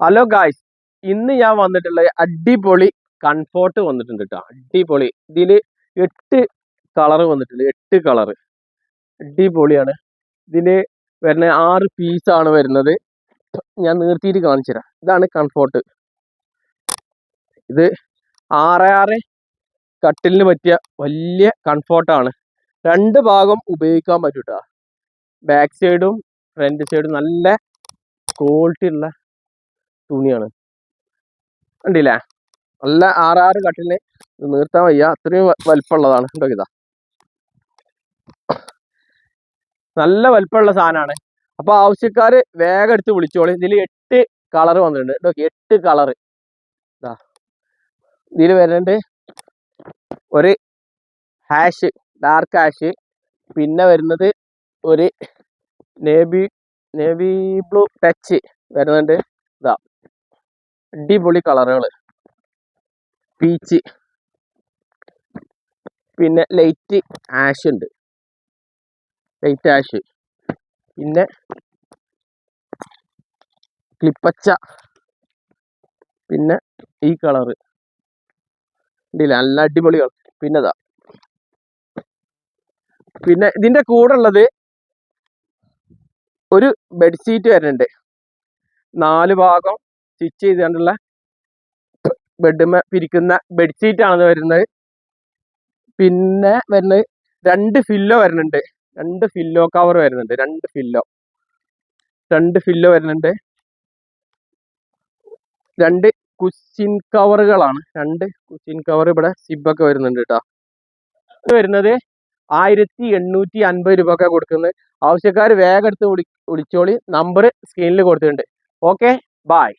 Hello guys ഇന്ന് ഞാൻ വന്നിട്ടുള്ള അടിപൊളി കംഫോർട്ട് വന്നിട്ടുണ്ട് കേട്ടോ അടിപൊളി. ഇതിൽ എട്ട് കളർ വന്നിട്ടുണ്ട്. എട്ട് കളർ അടിപൊളിയാണ്. ഇതിൽ വരുന്ന ആറ് പീസാണ് വരുന്നത്. ഞാൻ നിർത്തിയിട്ട് കാണിച്ചു തരാം. ഇതാണ് കംഫോർട്ട് ഇത് ആറ് ആറ് കട്ടിലിന് പറ്റിയ വലിയ കംഫോർട്ടാണ് രണ്ട് ഭാഗം ഉപയോഗിക്കാൻ പറ്റൂട്ടോ. ബാക്ക് സൈഡും ഫ്രണ്ട് സൈഡും നല്ല ക്വാളിറ്റി ഉള്ള തുണിയാണ്. കണ്ടില്ലേ? നല്ല ആറാറ് കട്ടിലിന് നീർത്താൻ വയ്യ. അത്രയും വലിപ്പമുള്ളതാണ്. കേട്ടോ ഇതാ? നല്ല വലിപ്പമുള്ള സാധനമാണ്. അപ്പൊ ആവശ്യക്കാർ വേഗം എടുത്ത് വിളിച്ചോളി. ഇതിൽ എട്ട് കളർ വന്നിട്ടുണ്ട്. കേട്ടോ എട്ട് കളർ. ഇതാ. ഇതിൽ വരുന്നുണ്ട് ഒരു ഹാഷ് ഡാർക്ക് ഹാഷ്. പിന്നെ വരുന്നത് ഒരു നേവി നേവി ബ്ലൂ ടച്ച് വരുന്നുണ്ട്. അടിപൊളി കളറുകൾ പീച്ച്. പിന്നെ ലൈറ്റ് ആഷ് ഉണ്ട്. Light ash. പിന്നെ ക്ലിപ്പച്ച. പിന്നെ ഈ കളറ്. ഉണ്ടല്ലേ നല്ല അടിപൊളി കളർ. പിന്നെ ഇതാ. പിന്നെ ഇതിന്റെ കൂടെ ഉള്ളത് ഒരു ബെഡ്ഷീറ്റ് വരുന്നുണ്ട്. നാല് ഭാഗം സ്റ്റിച്ച് ചെയ്തുകൊണ്ടുള്ള ബെഡ്മ പിരിക്കുന്ന ആണ് വരുന്നത്. പിന്നെ വരുന്നത് രണ്ട് ഫില്ലോ വരുന്നുണ്ട്. രണ്ട് ഫില്ലോ കവർ വരുന്നുണ്ട്. രണ്ട് ഫില്ലോ രണ്ട് ഫില്ലോ വരുന്നുണ്ട്. രണ്ട് കുഷിൻ കവറുകളാണ് രണ്ട് കുഷിൻ കവർ ഇവിടെ സിബൊക്കെ വരുന്നുണ്ട് കേട്ടോ ഇത് വരുന്നത് ആയിരത്തി എണ്ണൂറ്റി അൻപത് രൂപ ഒക്കെ കൊടുക്കുന്നത് ആവശ്യക്കാർ വേഗം എടുത്ത് വിളി വിളിച്ചോളി. നമ്പർ സ്ക്രീനിൽ കൊടുത്തിട്ടുണ്ട്. Okay bye